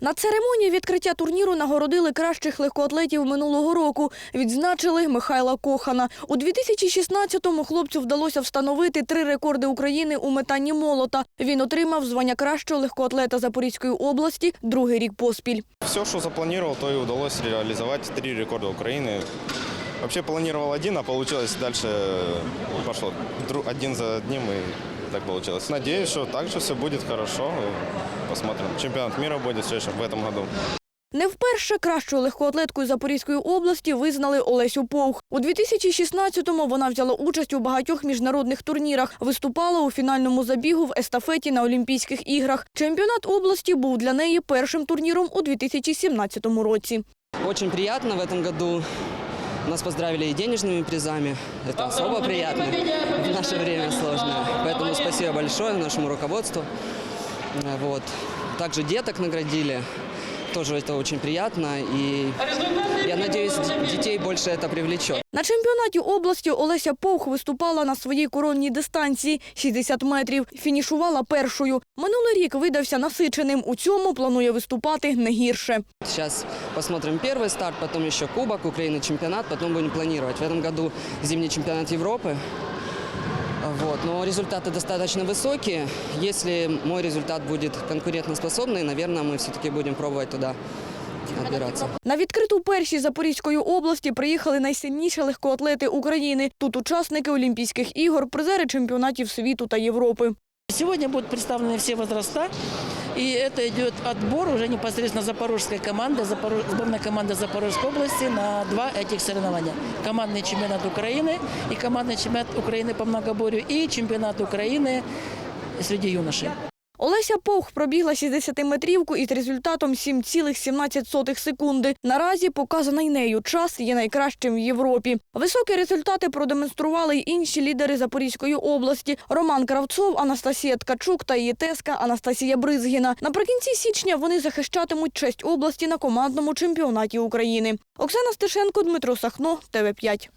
На церемонії відкриття турніру нагородили кращих легкоатлетів минулого року. Відзначили Михайла Кохана. У 2016-му хлопцю вдалося встановити три рекорди України у метанні молота. Він отримав звання кращого легкоатлета Запорізької області другий рік поспіль. Все, что запланировал, то и удалось реализовать. Три рекорда Украины. Вообще планировал один, а дальше пошло дру- один за одним и так получилось. Надеюсь, что также все будет хорошо. Посмотрим. Чемпионат мира будет следующем- в этом году. Не вперше кращою легкоатлеткою Запорізької області визнали Олесю Повх. У 2016-му вона взяла участь у багатьох міжнародних турнірах. Виступала у фінальному забігу в естафеті на Олімпійських іграх. Чемпіонат області був для неї першим турніром у 2017 році. Очень приятно в этом году. Нас поздравили и денежными призами. Это особо приятно в наше время сложное. Поэтому спасибо большое нашему руководству. Вот. Также деток наградили. Тоже это очень приятно. И я надеюсь, д- детей больше это привлечет. На чемпіонаті області Олеся Повх виступала на своїй коронній дистанції – 60 метрів. Фінішувала першою. Минулий рік видався насиченим. У цьому планує виступати не гірше. Сейчас посмотрим первый старт, потом еще Кубок Украины, чемпионат, потом будем планировать. В этом году зимний чемпионат Европы. Вот. Но результаты достаточно высокие. Если мой результат будет конкурентоспособный, наверное, мы все-таки будем пробовать туда отбираться. На відкриту першість Запорізької області приїхали найсильніші легкоатлети України. Тут учасники Олімпійських ігор, призери чемпіонатів світу та Європи. Сегодня будут представлены все возраста, и это идет отбор уже непосредственно запорожской команды, Запоро- сборной команды Запорожской области на два этих соревнования. Командный чемпионат Украины и командный чемпионат Украины по многоборью и чемпионат Украины среди юношей. Олеся Повх пробігла 60-метрівку із результатом 7,17 секунди. Наразі показаний нею час є найкращим в Європі. Високі результати продемонстрували й інші лідери Запорізької області. Роман Кравцов, Анастасія Ткачук та її тезка Анастасія Бризгіна. Наприкінці січня вони захищатимуть честь області на командному чемпіонаті України. Оксана Стешенко, Дмитро Сахно, ТВ5.